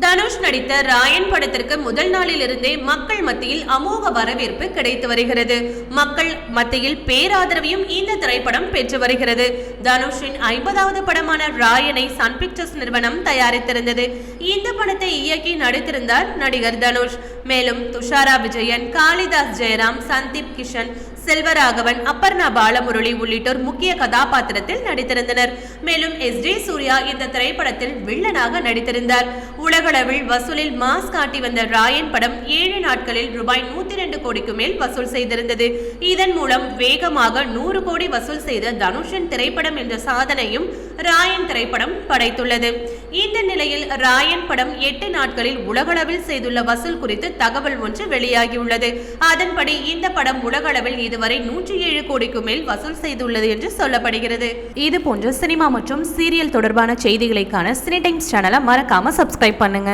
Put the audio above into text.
தனுஷ் நடித்த ராயன் படத்திற்கு முதல் நாளில் இருந்தே மக்கள் மத்தியில் அமோக வரவேற்பு கிடைத்து வருகிறது. மக்கள் மத்தியில் பேராதரவையும் இந்த திரைப்படம் பெற்று வருகிறது. தனுஷின் ஐம்பதாவது படமான ராயனை சன் பிக்சர்ஸ் நிறுவனம் தயாரித்திருந்தது. இந்த படத்தை இயக்கி நடித்திருந்தார் நடிகர் தனுஷ். மேலும் துஷாரா விஜயன் காளிதாஸ் ஜெயராம் சந்தீப் கிஷன் செல்வராகவன் அப்பர்ணா பாலமுரளி உள்ளிட்டோர் முக்கிய கதாபாத்திரத்தில் நடித்திருந்தனர். மேலும் எஸ் ஜே சூர்யா இந்த திரைப்படத்தில் வில்லனாக நடித்திருந்தார். உலக உலகளவில் வசூலில் மாஸ் காட்டி வந்த ராயன் படம் ஏழு நாட்களில் ரூபாய் நூத்தி ரெண்டு கோடிக்கு மேல் வசூல் செய்திருந்தது. இதன் மூலம் வேகமாக நூறு கோடி வசூல் செய்த தனுஷின் திரைப்படம் என்ற சாதனையும் ராயன் திரைப்படம் படைத்துள்ளது. இந்த நிலையில் ராயன் படம் எட்டு நாட்களில் உலகளவில் செய்துள்ள வசூல் குறித்து தகவல் ஒன்று வெளியாகியுள்ளது. அதன்படி இந்த படம் உலகளவில் இதுவரை நூற்றி ஏழு கோடிக்கு மேல் வசூல் செய்துள்ளது என்று சொல்லப்படுகிறது. இது போன்ற சினிமா மற்றும் சீரியல் தொடர்பான செய்திகளைக்கான சினி டைம்ஸ் சேனலை மறக்காம சப்ஸ்கிரைப் பண்ணுங்க